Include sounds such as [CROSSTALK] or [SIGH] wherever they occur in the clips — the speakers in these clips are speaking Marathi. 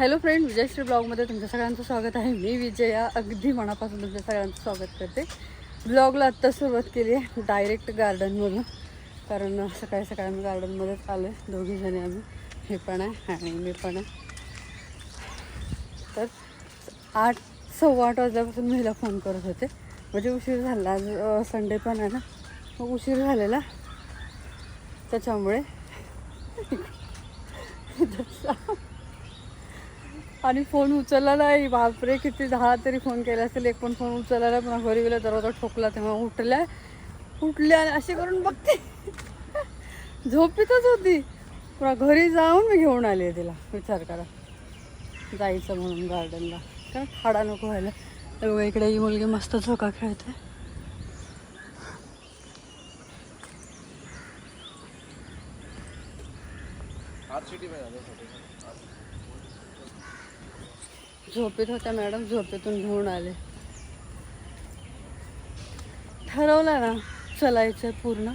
हॅलो फ्रेंड विजयश्री ब्लॉगमध्ये तुमच्या सगळ्यांचं स्वागत आहे. मी विजया अगदी मनापासून तुमच्या सगळ्यांचं स्वागत करते. ब्लॉगला आत्ता सुरुवात केली आहे डायरेक्ट गार्डनमधून कारण सकाळी सकाळी आम्ही गार्डनमध्येच आलो आहे. दोघीजणी आम्ही. हे पण आहे आणि मी पण आहे. तर आठ सव्वा आठ वाजल्यापासून मी हिला फोन करत होते. म्हणजे उशीर झाला. आज संडे पण आहे ना. मग उशीर झालेला. त्याच्यामुळे [LAUGHS] आणि फोन उचलला नाही. बापरे किती दहा तरी फोन केला असेल एक पण फोन उचलला नाही. पुन्हा घरी गेला दरवाजा ठोकला तेव्हा उठल्या. उठल्या आणि अशी करून बघते. झोपीतच होती. पुन्हा घरी जाऊन मी घेऊन आले तिला. विचार करा. जायचं म्हणून गार्डनला कारण खाडा नको व्हायला. तर इकडे ही मुलगी मस्त झोका खेळते. झोपेत होत्या मॅडम झोपेतून घेऊन आले. ठरवलं ना चलायचं पूर्ण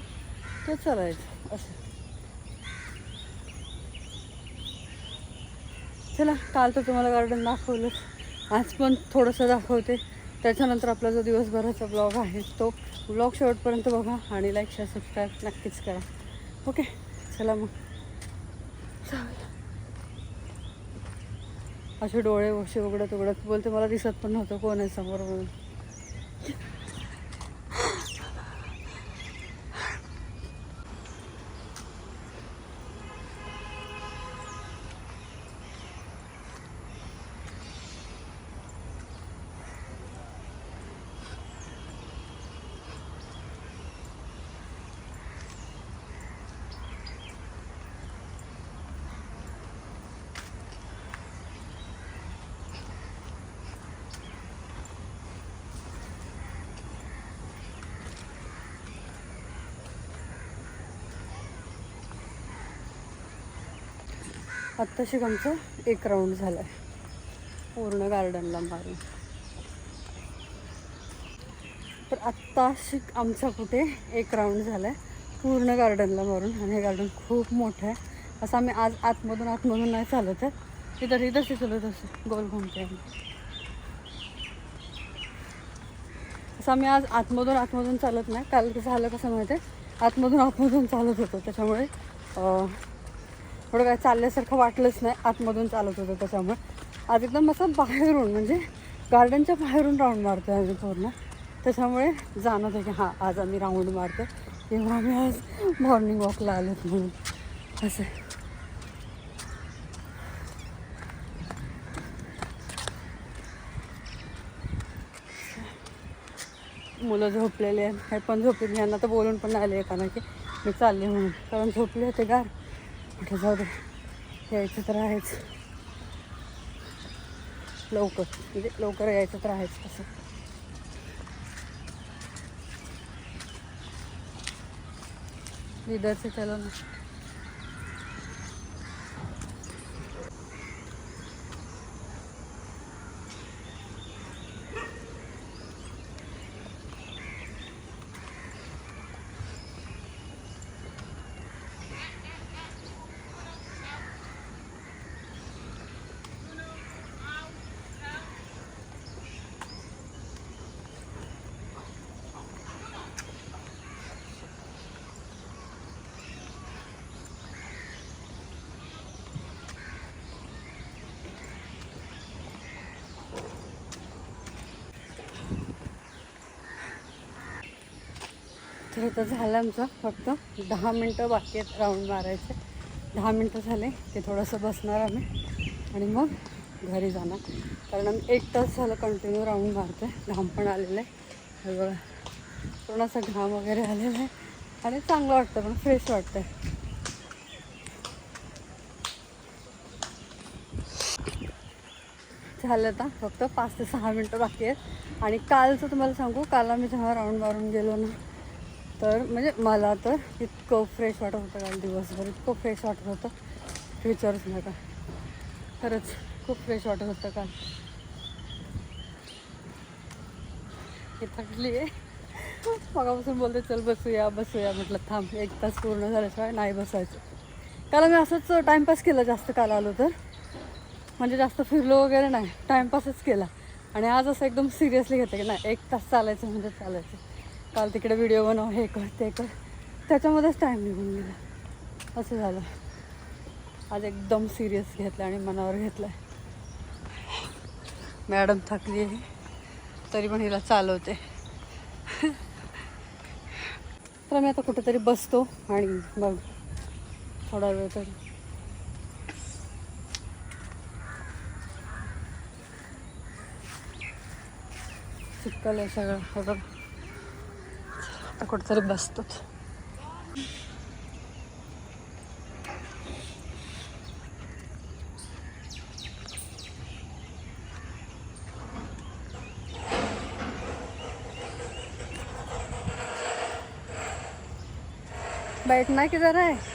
तर चलायचं असं. चला काल तर तुम्हाला गार्डन दाखवलंच. आज पण थोडंसं दाखवते. त्याच्यानंतर आपला जो दिवसभराचा ब्लॉग आहे तो ब्लॉग शेवटपर्यंत बघा आणि लाईक शेअर सबस्क्राईब नक्कीच करा. ओके चला मग. चालेल असे डोळे वशे उघडत उघडत बोलते. मला दिसत पण नव्हतं कोण आहे समोर म्हणून. आत्ताशी आमचं एक राऊंड झालं आहे पूर्ण गार्डनला मारून. तर आत्ताशी आमचा कुठे एक राऊंड झाला आहे पूर्ण गार्डनला मारून. आणि हे गार्डन खूप मोठं आहे. असं आम्ही आज आतमधून आतमधून नाही चालत आहे. इथं इथंच चालत असं गोल घुमते असं आम्ही आज आतमधून आतमधून चालत नाही. काल कसं झालं कसं माहिती आहे? आतमधून आतमधून चालत होतो. त्याच्यामुळे थोडं काय चालल्यासारखं वाटलंच नाही आतमधून चालत होतं त्याच्यामुळे. आज एकदम असं बाहेरून म्हणजे गार्डनच्या बाहेरून राऊंड मारतो आहे आम्ही पूर्ण. त्याच्यामुळे जाणवतं की हां आज आम्ही राऊंड मारतो तेव्हा आम्ही आज मॉर्निंग वॉकला आलो म्हणून. असं मुलं झोपलेले आहेत. हे पण झोपले यांना तर बोलून पण आले एकाना की मी चालले म्हणून. कारण झोपले होते गार. म्हटलं जाऊ दे यायचं तर आहेच लवकर म्हणजे लवकर यायचं तर आहेच असं विदर्चं चलो ना तर इथं झालं आमचं फक्त दहा मिनटं बाकी आहेत राऊंड मारायचे. दहा मिनटं झाले ते थोडंसं बसणार आम्ही. आणि मग घरी जाणार. कारण आम्ही एक तास झालं कंटिन्यू राऊंड मारतो आहे घाम पण आलेलं आहे. हे बघा. पूर्ण असं घाम वगैरे आलेला आहे. आणि चांगलं वाटतं पण फ्रेश वाटतं आहे झालं आता. फक्त पाच ते सहा मिनटं बाकी आहेत. आणि कालचं तुम्हाला सांगू काल आम्ही जेव्हा राऊंड मारून गेलो ना तर म्हणजे मला तर इतकं फ्रेश वाटत होतं काल दिवसभर. इतकं फ्रेश वाटत होतं. विचारूच नका. खरंच खूप फ्रेश वाटत होतं काल. हे थकली आहे. मगापासून बोलते चल बसूया बसूया. म्हटलं थांब एक तास पूर्ण झाल्याशिवाय नाही बसायचं. काल मी असंच टाईमपास केला जास्त काल आलो तर. म्हणजे जास्त फिरलो वगैरे नाही. टाईमपासच केला. आणि आज असं एकदम सिरियसली घेतलं की नाही एक तास चालायचं म्हणजे चालायचं. काल तिकडे व्हिडिओ बनव हे कर ते कर. त्याच्यामध्येच टाईम निघून गेला. असं झालं. आज एकदम सिरियस घेतलं आणि मनावर घेतलं मॅडम थकली आहे. तरी पण हिला चालवते. तर मी आता कुठेतरी बसतो आणि बघ थोडा वेळ तरी. चिक्कल आहे सगळं. बघ. आता कुठेतरी बसतोच बैठना किधर है?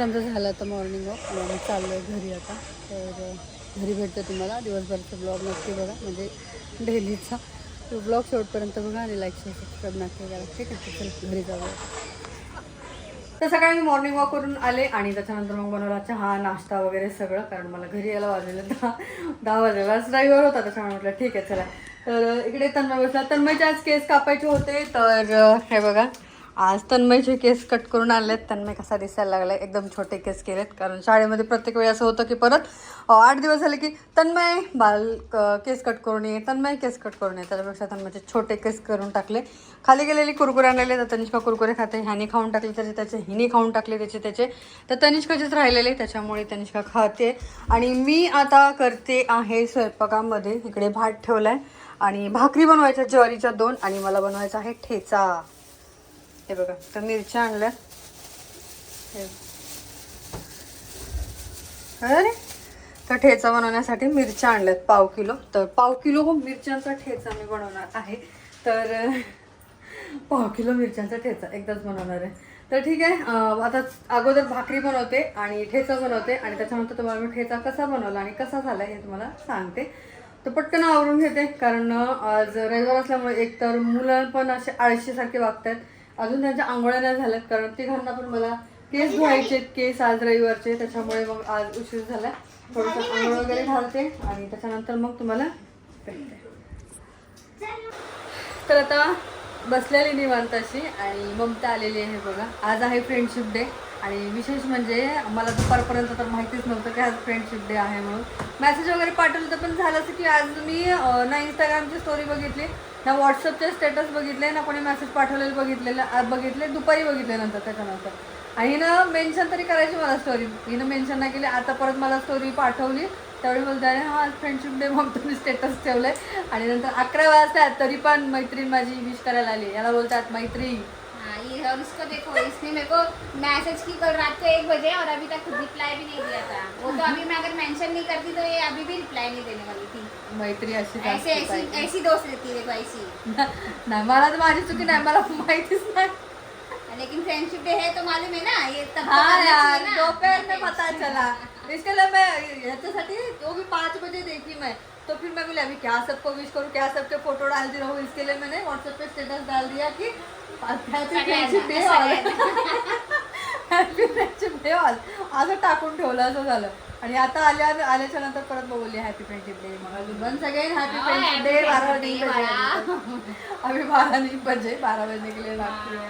त्यांचं झालं आता मॉर्निंग वॉक आणि चाललो आहे घरी आता. तर घरी भेटतो तुम्हाला. दिवसभरचा ब्लॉग नक्की बघा. म्हणजे डेलीचा तो ब्लॉग शेवटपर्यंत बघा आणि लाईक शेअर सबस्क्राईब नक्की करा. ठीक आहे? चला घरी जाऊया. तर सकाळी मी मॉर्निंग वॉक करून आले आणि त्याच्यानंतर मग बनवला चहा नाश्ता वगैरे सगळं. कारण मला घरी यायला वाजलेलं [LAUGHS] दहा दहा वाजले ड्रायव्हर होता त्याच्यामुळे म्हटलं ठीक आहे चला. तर इकडे तन्मय बसला. तन्मयचे आज केस कापायचे होते. तर हे बघा. आज तन्मयचे केस कट करून आणलेत. तन्मय कसा दिसायला लागला एकदम छोटे केस केलेत. कारण शाळेमध्ये प्रत्येक वेळी असं होतं की परत आठ दिवस झाले की तन्मय बाल केस कट करून ये तन्मय केस कट करून ये. त्याच्यापेक्षा तन्मयचे छोटे केस करून टाकले. खाली गेलेली कुरकुरे आणलेले तर तनिष्का कुरकुरे खाते. ह्याने खाऊन टाकले त्याचे त्याचे हिने खाऊन टाकले त्याचे त्याचे. तर तनिष्काचेच राहिलेले. त्याच्यामुळे तनिष्का खाते. आणि मी आता करते आहे स्वयंपाकामध्ये. इकडे भात ठेवला आहे आणि भाकरी बनवायच्या ज्वारीच्या दोन. आणि मला बनवायचा आहे ठेचा. हे बघा तर मिरच्या आणल्या. अरे तर ठेचा बनवण्यासाठी मिरच्या आणल्यात पाव किलो. तर पाव किलो हो मिरच्यांचा ठेचा मी बनवणार आहे. तर पाव किलो मिरच्यांचा ठेचा एकदाच बनवणार आहे. तर ठीक आहे आता अगोदर भाकरी बनवते आणि ठेचा बनवते आणि त्याच्यानंतर तुम्हाला मी ठेचा कसा बनवला आणि कसा झाला हे तुम्हाला सांगते. तर पटकन आवरून घेते कारण आज रविवार असल्यामुळे एकतर मुलं पण असे आळशीसारखे वागतात अजून त्यांच्या आंघोळ्या नाही झाल्यात कारण तिघांना पण मला केस धुवायचे केस आज रविवारचे त्याच्यामुळे मग आज उशीर झाला थोडंसं आंघोळ वगैरे घालते आणि त्याच्यानंतर मग तुम्हाला तर आता बसलेली निवांत अशी आणि ममता आलेली आहे बघा. आज आहे फ्रेंडशिप डे आणि विशेष म्हणजे मला दुपारपर्यंत तर माहितीच नव्हतं की आज फ्रेंडशिप डे आहे म्हणून. मेसेज वगैरे पाठवलं तर पण झालं असं की आज मी ना इंस्टाग्रामची स्टोरी बघितली. ह्या व्हॉट्सअपचे स्टेटस बघितले ना कोणी मेसेज पाठवलेलं बघितलेलं आज बघितले दुपारी बघितले नंतर त्याच्यानंतर. आणि हिनं मेन्शन तरी करायची मला स्टोरी हिनं मेन्शन नाही केली आता परत मला स्टोरी पाठवली. त्यावेळी बोलते अरे हा फ्रेंडशिप डे मग तुम्ही स्टेटस ठेवलं आहे आणि नंतर अकरा वाजता तरी पण मैत्रीण माझी विश करायला आली. याला बोलतात मैत्रीण हाँ ये और उसको देखो इसने मेरे को मैसेज की कल रात को एक बजे और अभी तक रिप्लाई भी नहीं दिया था। वो तो अभी मैं अगर मेंशन नहीं करती तो ये अभी भी रिप्लाई नहीं देने वाली थी। मैत्री अशी ऐसे ऐसी ऐसी दोस्त रहती है देखो ऐसी। नाही मला तर माझी चुकी नाही मला माहितीच नाही लेकिन फ्रेंडशिप डे है तो मालूम है ना ये तब तो हाँ यार दोपहर में पता [LAUGHS] चला। इसके लिए मैं याच्यासाठी वो भी पाँच बजे देखी मैं। तो फिर मैं बोली अभी क्या सबको विश करूँ? क्या सबके फोटो डालती रहूँ इसके लिए मैंने व्हाट्सएप पे स्टेटस डाल दिया कि happy friendship day happy friendship day all असं टाकून ठेवलं असं झालं. आणि आता आल्या आल्याच्यानंतर परत बोलली happy friendship day one second happy friendship day बजे बारह। अभी बारह नहीं बजे बारह बजने के लिए बाकी है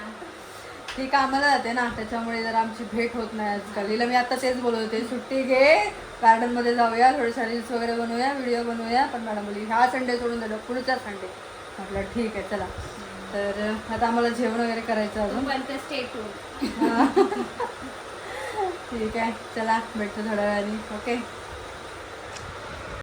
ती कामाला जाते ना. त्याच्यामुळे जर आमची भेट होत नाही आजकाल. हिला मी आता तेच बोलत होते सुट्टी घे. गार्डनमध्ये जाऊया थोडेशा रील्स वगैरे बनवूया व्हिडिओ बनवूया. पण मॅडम बोली ह्या संडे सोडून दिलं पुढच्या संडे म्हटलं ठीक आहे चला. तर आता आम्हाला जेवण वगैरे करायचं अजून. [LAUGHS] ठीक आहे चला भेटतो थोड्या वेळाने. ओके